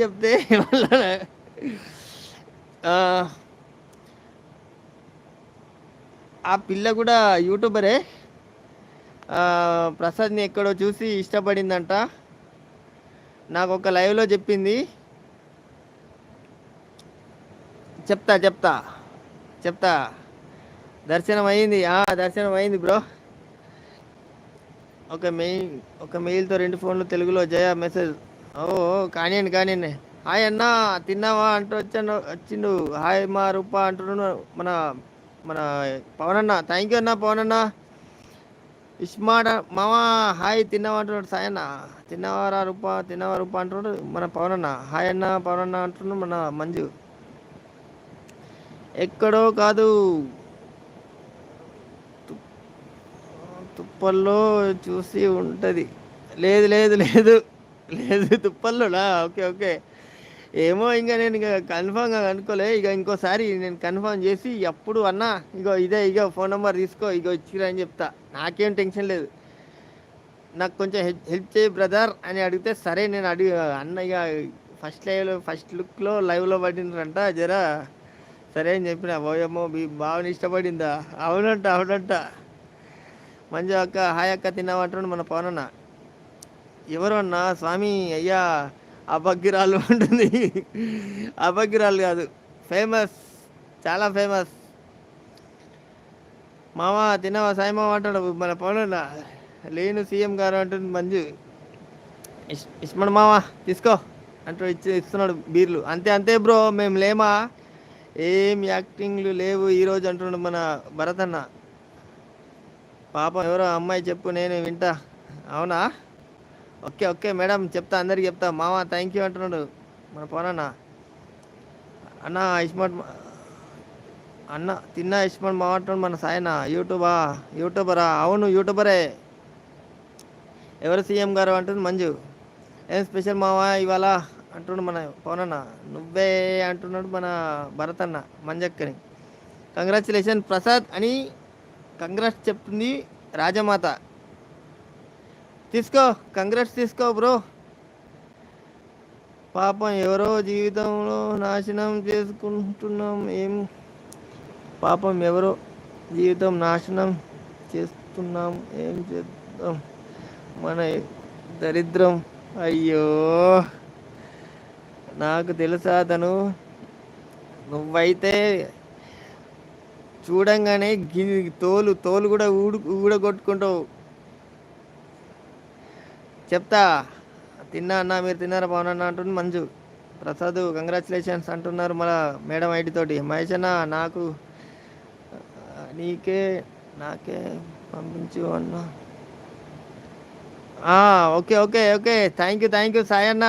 చెప్తే వాళ్ళ ఆ, పిల్ల కూడా యూట్యూబరే. ప్రసాద్ని ఎక్కడో చూసి ఇష్టపడిందంట. నాకు ఒక లైవ్లో చెప్పింది. చెప్తా చెప్తా చెప్తా. దర్శనం అయింది దర్శనం అయింది బ్రో. ఒక మెయిల్ ఒక మెయిల్తో రెండు ఫోన్లు తెలుగులో జయ మెసేజ్. ఓ కానివ్వండి కానివ్వండి హాయ్ అన్న తిన్నావా అంటూ వచ్చాను వచ్చిండు. హాయ్ మా రూప అంటున్నాడు మన మన పవన్ అన్న. థ్యాంక్ యూ అన్న పవన్ అన్న. ఇస్మాడ మామ హాయ్ తిన్నావా అంటున్నాడు సాయన్న అన్న. తిన్నవారా రూప తిన్నవా రూప అంటున్నాడు మన పవన్ అన్న. హాయ్ అన్న పవన్ అన్న అంటున్నాడు మన మంజు. ఎక్కడో కాదు. తుప్పల్లో చూసి ఉంటుంది. లేదు లేదు లేదు. లేదు తుప్పల్లోనా? Okay okay. ఏమో ఇంకా నేను ఇక కన్ఫామ్గా అనుకోలే. ఇక ఇంకోసారి నేను కన్ఫామ్ చేసి ఎప్పుడు అన్నా ఇగో ఇదే ఇగో ఫోన్ నెంబర్ తీసుకో ఇగో ఇచ్చిరా అని చెప్తా. నాకేం టెన్షన్ లేదు. నాకు కొంచెం హెల్ప్ హెల్ప్ చేయి బ్రదర్ అని అడిగితే సరే నేను అడిగి అన్న ఇక ఫస్ట్ లైవ్లో ఫస్ట్ లుక్లో లైవ్లో పడినరంట జరా. సరే అని చెప్పిన ఓయమ్మో మీ బావని ఇష్టపడిందా? అవునంట అవునంట. మంచి అక్క హాయ్ అక్క తిన్నామంటాడు మన పవనన్న. ఎవరు అన్న స్వామి అయ్యా అభగ్గిరాలు ఉంటుంది అభగ్గిరాలు కాదు ఫేమస్ చాలా ఫేమస్. మామ తినవా సాయి మామ అంటాడు మన పవన్ అన్న లేను సీఎం గారు అంటుంది మంజు. ఇస్ ఇస్మడు మామ తీసుకో అంటూ ఇచ్చి ఇస్తున్నాడు బీర్లు. అంతే అంతే బ్రో మేము లేమా? ఏం యాక్టింగ్లు లేవు ఈరోజు అంటున్నాడు మన భరత్ అన్న పాపం ఎవరో అమ్మాయి చెప్పు నేను వింటా. అవునా? ఓకే ఓకే మేడం చెప్తా అందరికి చెప్తా. మామ థ్యాంక్ యూ అంటున్నాడు. మన పోనన్న అన్న ఇస్మార్ట్ అన్న తిన్నా ఇస్మార్ట్ మామ అంటున్నాడు మన సాయన యూట్యూబా యూట్యూబరా? అవును యూట్యూబరే. ఎవరు సీఎం గారు అంటుంది మంజు. ఏం స్పెషల్ మావా ఇవాళ? అంటున్నాడు మన పవనన్న. నువ్వే అంటున్నాడు మన భరత్ అన్న మంజక్కని. కంగ్రాచులేషన్ ప్రసాద్ అని కంగ్రాట్స్ చెప్తుంది రాజమాత. తీసుకో కంగ్రాట్స్ తీసుకో బ్రో పాపం ఎవరో జీవితంలో నాశనం చేసుకుంటున్నాం ఏం? పాపం ఎవరో జీవితం నాశనం చేస్తున్నాం ఏం చేద్దాం? మన దరిద్రం. అయ్యో! నాకు తెలుసా తను నువ్వైతే చూడంగానే గి తోలు తోలు కూడా ఊడు ఊడగొట్టుకుంటావు. చెప్తా. తిన్నా అన్న మీరు తిన్నారా పవన్ అన్న అంటుంది మంజు. ప్రసాద్ కంగ్రాచులేషన్స్ అంటున్నారు మన మేడం ఐడి తోటి. మహేష్ అన్న నాకు నీకే నాకే పంపించు అన్న. Okay okay okay. Thank you thank you Sai అన్న.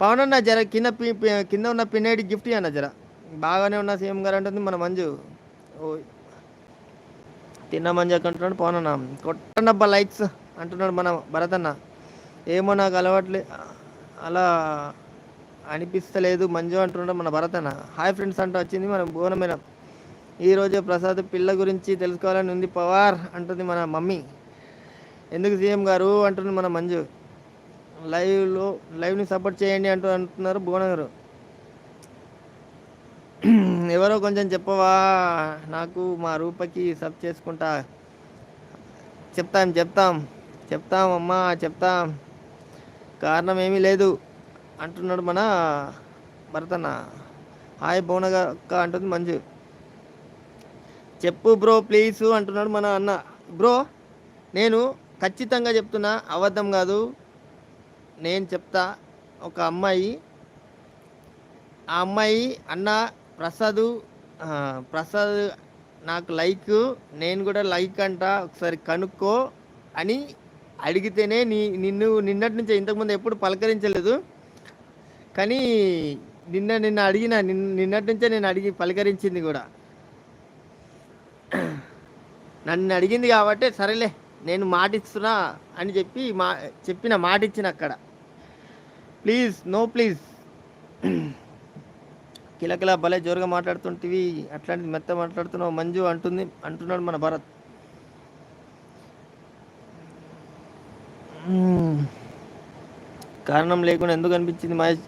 పవన్ అన్న జర కింద పి- కింద ఉన్న పిన్నేడి గిఫ్ట్ అన్న జర. బాగానే ఉన్న సీఎం గారు అంటుంది మన మంజు. ఓ తిన్న మంజు అంటున్నాడు పవన్ అన్న. కొట్టనబ్బా లైక్స్ అంటున్నాడు మన భరతన్న. ఏమో నాకు అలవాట్లే అలా అనిపిస్తలేదు. మంజు అంటున్నాడు మన భరతన్న. హాయ్ ఫ్రెండ్స్ అంటూ వచ్చింది మన భువన మేడం ఈరోజు ప్రసాద్ పిల్ల గురించి తెలుసుకోవాలని ఉంది పవార్ అంటుంది మన మమ్మీ. ఎందుకు సీఎం గారు? అంటుంది మన మంజు. లైవ్లో లైవ్ని సపోర్ట్ చేయండి అంటూ అంటున్నారు భువన గారు ఎవరో కొంచెం చెప్పవా? నాకు మా రూపకి సబ్ చేసుకుంటా. చెప్తాం చెప్తాం. చెప్తాం అమ్మా చెప్తాం. కారణం ఏమీ లేదు. అంటున్నాడు మన భరతన్న. హాయ్ బోనగా అక్క అంటుంది మంజు. చెప్పు బ్రో ప్లీజ్ అంటున్నాడు మన అన్న. బ్రో నేను ఖచ్చితంగా చెప్తున్నా అబద్ధం కాదు. నేను చెప్తా ఒక అమ్మాయి ఆ అమ్మాయి అన్న ప్రసాద్ ప్రసాద్ నాకు లైక్ నేను కూడా లైక్ అంట ఒకసారి కనుక్కో అని అడిగితేనే నీ నిన్ను నిన్నటి నుంచి ఇంతకుముందు ఎప్పుడు పలకరించలేదు. కానీ నిన్న నిన్న అడిగిన నిన్నటి నుంచే నేను అడిగి పలకరించింది కూడా. నన్ను అడిగింది కాబట్టి సరేలే నేను మాట ఇస్తున్నా అని చెప్పి మా చెప్పిన మాట ఇచ్చిన అక్కడ. Please no please. కిలకిల భలే జోరుగా మాట్లాడుతుంటివి అట్లాంటిది మెత్త మాట్లాడుతున్నావు మంజు అంటుంది అంటున్నాడు మన భరత్. కారణం లేకుండా ఎందుకు అనిపించింది మహేష్?